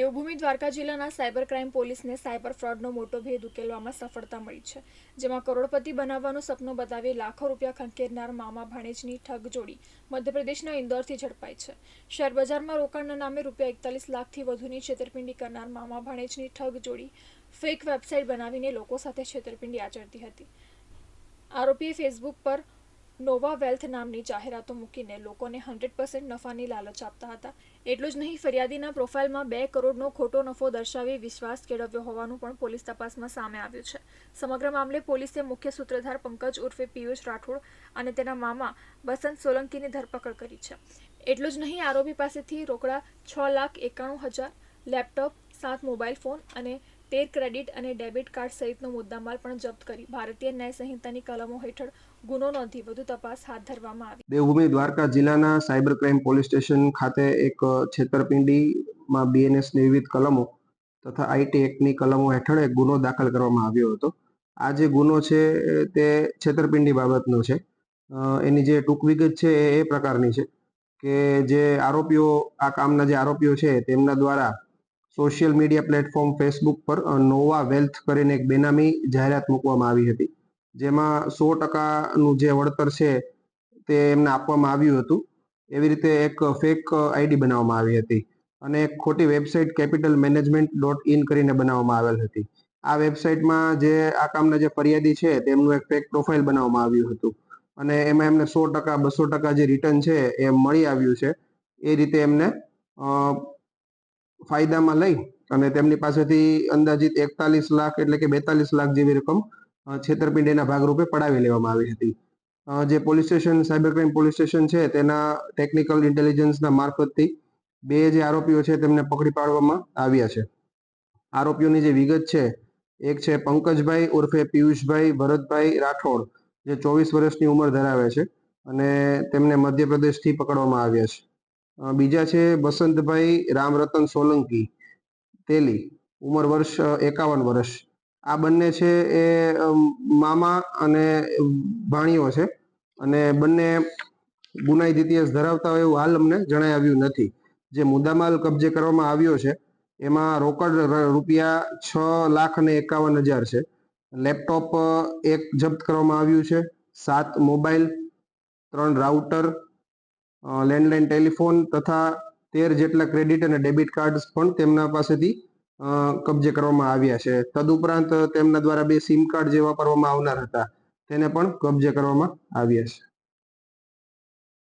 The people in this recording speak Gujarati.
દ્વારકા જિલ્લાના સાયબર ક્રાઇમ પોલીસને સાયબર ફ્રોડનો મોટો ભેદ ઉકેલવામાં સફળતા મળી છે, જેમાં કરોડપતિ બનાવવાનું સપનું બતાવી લાખો રૂપિયા ખંખેરનાર મામા ભાણેજની ઠગ જોડી મધ્યપ્રદેશના ઇન્દોરથી ઝડપાઈ છે. શેર બજારમાં રોકાણના નામે રૂપિયા એકતાલીસ લાખથી વધુની છેતરપિંડી કરનાર મામા ભાણેજની ઠગ જોડી ફેક વેબસાઇટ બનાવીને લોકો સાથે છેતરપિંડી આચરતી હતી. આરોપીએ ફેસબુક પર નોવા વેલ્થ નામની જાહેરાતો મૂકીને લોકોને હંડ્રેડ પર્સન્ટ નફાની લાલચ આપતા હતા. એટલું જ નહીં, ફરિયાદીના પ્રોફાઇલમાં બે કરોડનો ખોટો નફો દર્શાવી વિશ્વાસ કેળવ્યો હોવાનું પણ પોલીસ તપાસમાં સામે આવ્યું છે. સમગ્ર મામલે પોલીસે મુખ્ય સૂત્રધાર પંકજ ઉર્ફે પિયુષ રાઠોડ અને તેના મામા બસંત સોલંકીની ધરપકડ કરી છે. એટલું જ નહીં, આરોપી પાસેથી રોકડા છ લાખ એકાણું હજાર લેપટોપ, સાત મોબાઈલ ફોન અને તેર ક્રેડિટ અને ડેબિટ કાર્ડ સહિતનો મુદ્દામાલ પણ જપ્ત કરી. ભારતીય ન્યાય સંહિતાની કલમો હેઠળ ગુનો નોંધી વધુ તપાસ હાથ ધરવામાં આવી. દેવભૂમિ દ્વારકા જિલ્લાના સાયબર ક્રાઇમ પોલીસ સ્ટેશન ખાતે એક છેતરપિંડીમાં બીએનએસની વિવિધ કલમો તથા આઈટી એક્ટની કલમો હેઠળ એક ગુનો દાખલ કરવામાં આવ્યો હતો. આ જે ગુનો છે તે છેતરપિંડી બાબતનો છે. એની જે ટૂંક વિગત છે એ પ્રકારની છે કે જે આરોપીઓ, આ કામના જે આરોપીઓ છે, તેમના દ્વારા સોશિયલ મીડિયા પ્લેટફોર્મ ફેસબુક પર નોવા વેલ્થ કરીને એક બેનામી જાહેરાત મૂકવામાં આવી હતી. જેમાં સો ટકાનું જે વળતર છે તે એમને આપવામાં આવ્યું હતું. એવી રીતે એક ફેક આઈડી બનાવવામાં આવી હતી અને એક ખોટી website capital management dot in કરીને બનાવવામાં આવેલ હતી. આ વેબસાઇટમાં જે, આ કામના જે ફરિયાદી છે તેમનું એક ફેક પ્રોફાઇલ બનાવવામાં આવ્યું હતું. અને એમાં એમને સો ટકા, બસો ટકા જે રિટર્ન છે એ મળી આવ્યું છે. એ રીતે એમને ફાયદામાં લઈ અને તેમની પાસેથી અંદાજિત એકતાલીસ લાખ એટલે કે બેતાલીસ લાખ જેવી રકમ છેતરપિંડીના ભાગરૂપે પડાવી લેવામાં આવી હતી. જે police station, cyber crime police station છે, તેના ટેકનિકલ ઇન્ટેલિજન્સના મારફતથી બે જે આરોપીઓ છે તેમને પકડી પાડવામાં આવ્યા છે. આરોપીઓની જે વિગત છે, એક છે પંકજભાઈ ઉર્ફે પિયુષભાઈ ભરતભાઈ રાઠોડ, જે ચોવીસ વર્ષની ઉંમર ધરાવે છે અને તેમને મધ્યપ્રદેશથી પકડવામાં આવ્યા છે. બીજા છે બસંતભાઈ રામરતન સોલંકી, તેલી, ઉંમર વર્ષ એકાવન વર્ષ. આ બંને છે એ મામા અને ભાણીઓ છે. અને બંને ગુનાહિત ઇતિહાસ ધરાવતા હોય એવું હાલ અમને જણાઈ આવ્યું નથી. જે મુદ્દામાલ કબજે કરવામાં આવ્યો છે, એમાં રોકડ રૂપિયા છ લાખ અને એકાવન હજાર છે. લેપટોપ એક જપ્ત કરવામાં આવ્યું છે. સાત મોબાઈલ, ત્રણ રાઉટર લેન્ડલાઇન ટેલિફોન તથા તેર જેટલા ક્રેડિટ અને ડેબિટ કાર્ડ્સ પણ તેમના પાસેથી કબજે કરવામાં આવ્યા છે. તદુપરાંત તેમના દ્વારા બે સિમ કાર્ડ જે વાપરવામાં આવનાર હતા, તેને પણ કબજે કરવામાં આવ્યા છે.